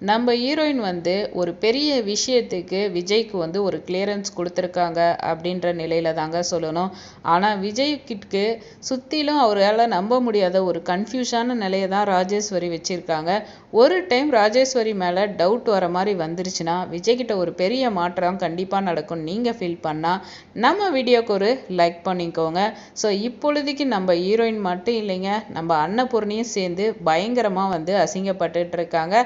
நம்ம ஹீரோயின் வந்து ஒரு பெரிய விஷயத்துக்கு விஜய்க்கு வந்து ஒரு கிளியரன்ஸ் கொடுத்துருக்காங்க அப்படின்ற நிலையில தாங்க சொல்லணும். ஆனால் விஜய் சுற்றிலும் அவரால் நம்ப முடியாத ஒரு கன்ஃபியூஷான நிலையை தான் ராஜேஸ்வரி வச்சுருக்காங்க. ஒரு டைம் ராஜேஸ்வரி மேலே டவுட் வர மாதிரி வந்துருச்சுன்னா விஜய்கிட்ட ஒரு பெரிய மாற்றம் கண்டிப்பாக நடக்கும் நீங்கள் ஃபீல் பண்ணால் நம்ம வீடியோக்கு ஒரு லைக் பண்ணிக்கோங்க. ஸோ இப்பொழுதைக்கு நம்ம ஹீரோயின் மட்டும் இல்லைங்க நம்ம அன்னபூர்ணியும் சேர்ந்து பயங்கரமாக வந்து அசிங்கப்பட்டுட்டு இருக்காங்க.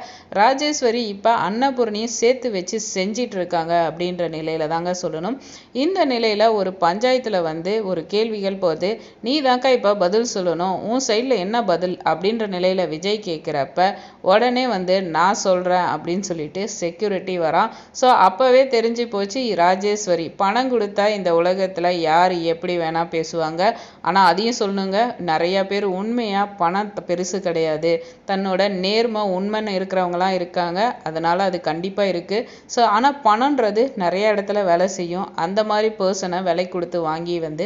ராஜேஸ்வரி இப்போ அன்னபூர்ணியை சேர்த்து வச்சு செஞ்சிட்டு இருக்காங்க அப்படின்ற நிலையில தாங்க சொல்லணும். இந்த நிலையில் ஒரு பஞ்சாயத்தில் வந்து ஒரு கேள்விகள் போது நீ தாக்கா இப்போ பதில் சொல்லணும். உன் சைடில் என்ன பதில்? அப்படின்ற நிலையில் விஜய் கேட்குறப்ப உடனே வந்து நான் சொல்கிறேன் அப்படின்னு சொல்லிட்டு செக்யூரிட்டி வரான். ஸோ அப்போவே தெரிஞ்சு போச்சு ராஜேஸ்வரி பணம் கொடுத்தா இந்த உலகத்தில் யார் எப்படி வேணால் பேசுவாங்க. ஆனால் அதையும் சொல்லணுங்க. நிறையா பேர் உண்மையாக பணம் பெருசு கிடையாது. தன்னோட நேர்மை உண்மைன்னு இருக்கிறவங்களாம் இருக்காங்க. அதனால் அது கண்டிப்பாக இருக்குது ஸோ ஆனால் பணன்றது நிறைய இடத்துல வேலை செய்யும். அந்த மாதிரி பர்சனை விலை கொடுத்து வாங்கி வந்து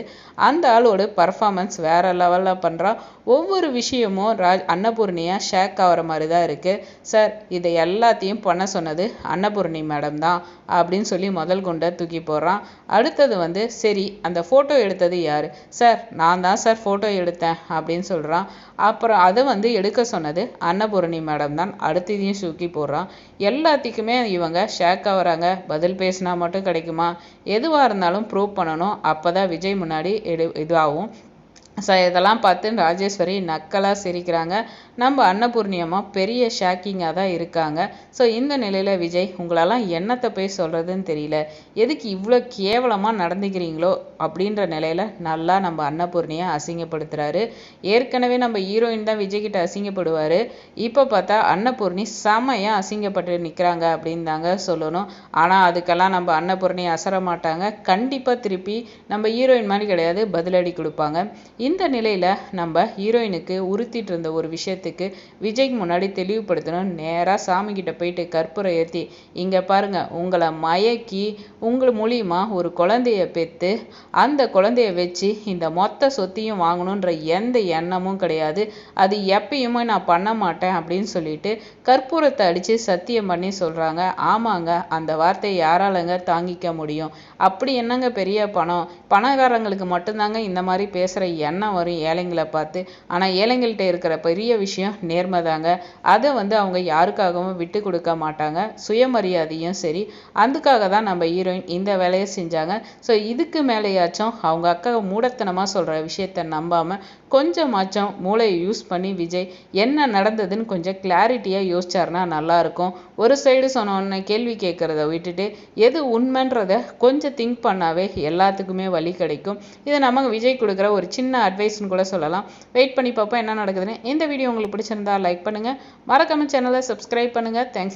அந்த ஆளோட பர்ஃபாமன்ஸ் வேறு லெவலில் பண்ணுறா ஒவ்வொரு விஷயமும் ராஜ் அன்னபூர்ணியாக ஷேக் ஆகிற மாதிரி தான் இருக்குது சார் இதை எல்லாத்தையும் பண்ண சொன்னது அன்னபூர்ணி மேடம் தான் அப்படின்னு சொல்லி முதல் கொண்ட தூக்கி போடுறான். அடுத்தது வந்து சரி அந்த ஃபோட்டோ எடுத்தது யார்? சார் நான் தான் சார் ஃபோட்டோ எடுத்தேன் அப்படின்னு சொல்கிறான் அப்புறம் அதை வந்து எடுக்க சொன்னது அன்னபூரணி மேடம் தான். அடுத்ததையும் தூக்கி போடுறான் எல்லாத்துக்குமே இவங்க ஷேக் ஆகுறாங்க பதில் பேசினா மட்டும் கிடைக்குமா? எதுவாக இருந்தாலும் ப்ரூவ் பண்ணணும். அப்போ தான் விஜய் முன்னாடி எடு இதாகும் ஸோ இதெல்லாம் பார்த்து ராஜேஸ்வரி நக்கலாக சிரிக்கிறாங்க. நம்ம அன்னபூர்ணியமாக பெரிய ஷாக்கிங்காக தான் இருக்காங்க. ஸோ இந்த நிலையில் விஜய் உங்களெல்லாம் என்னத்தை போய் சொல்கிறதுன்னு தெரியல. எதுக்கு இவ்வளோ கேவலமாக நடந்துக்கிறீங்களோ அப்படின்ற நிலையில் நல்லா நம்ம அன்னபூர்ணியை அசிங்கப்படுத்துகிறாரு ஏற்கனவே நம்ம ஹீரோயின் தான் விஜய்கிட்ட அசிங்கப்படுவார். இப்போ பார்த்தா அன்னபூர்ணி செமையாக அசிங்கப்பட்டு நிற்கிறாங்க அப்படின்னு தாங்க சொல்லணும். ஆனால் அதுக்கெல்லாம் நம்ம அன்னபூர்ணி அசர மாட்டாங்க. கண்டிப்பாக திருப்பி நம்ம ஹீரோயின் மாதிரி கிடையாது பதிலடி கொடுப்பாங்க. இந்த நிலையில் நம்ம ஹீரோயினுக்கு உறுத்திட்டு இருந்த ஒரு விஷயத்துக்கு விஜய்க்கு முன்னாடி தெளிவுபடுத்தணும் நேராக சாமிக்கிட்ட போயிட்டு கற்பூரம் ஏற்றி இங்கே பாருங்க உங்களை மயக்கி உங்கள் மூலியமாக ஒரு குழந்தைய பெற்று அந்த குழந்தைய வச்சு இந்த மொத்த சொத்தையும் வாங்கணுன்ற எந்த எண்ணமும் கிடையாது. அது எப்பயுமே நான் பண்ண மாட்டேன் அப்படின்னு சொல்லிட்டு கற்பூரத்தை அடித்து சத்தியம் பண்ணி சொல்கிறாங்க ஆமாங்க அந்த வார்த்தையை யாராலங்க தாங்கிக்க முடியும்? அப்படி என்னங்க பெரிய பணம்? பணக்காரங்களுக்கு மட்டும்தாங்க இந்த மாதிரி பேசுகிற எண்ணம் வரும் ஏழைங்களை பார்த்து. ஆனால் ஏழைங்கள்கிட்ட இருக்கிற பெரிய விஷயம் நேர்மை தாங்க. அதை வந்து அவங்க யாருக்காகவும் விட்டு கொடுக்க மாட்டாங்க. சுயமரியாதையும் சரி. அதுக்காக தான் நம்ம ஹீரோயின் இந்த வேலையை செஞ்சாங்க. ஸோ இதுக்கு மேலேயாச்சும் அவங்க அக்கா மூடத்தனமாக சொல்கிற விஷயத்த நம்பாமல் கொஞ்சமாச்சும் மூளையை யூஸ் பண்ணி விஜய் என்ன நடந்ததுன்னு கொஞ்சம் கிளாரிட்டியாக யோசிச்சாருன்னா நல்லாயிருக்கும். ஒரு சைடு சொன்னோன்னே கேள்வி கேட்குறத விட்டுட்டு எது உண்மைன்றத கொஞ்சம் திங்க் பண்ணாவே எல்லாத்துக்குமே வழி கிடைக்கும். இது நமக்கு விஜய் கொடுக்குற ஒரு சின்ன அட்வைஸ்னு கூட சொல்லலாம். வெயிட் பண்ணி பார்ப்போம் என்ன நடக்குதுன்னு. இந்த வீடியோ உங்களுக்கு பிடிச்சிருந்தா லைக் பண்ணுங்கள் மறக்காம சேனலை சப்ஸ்கிரைப் பண்ணுங்கள் தேங்க்ஸ்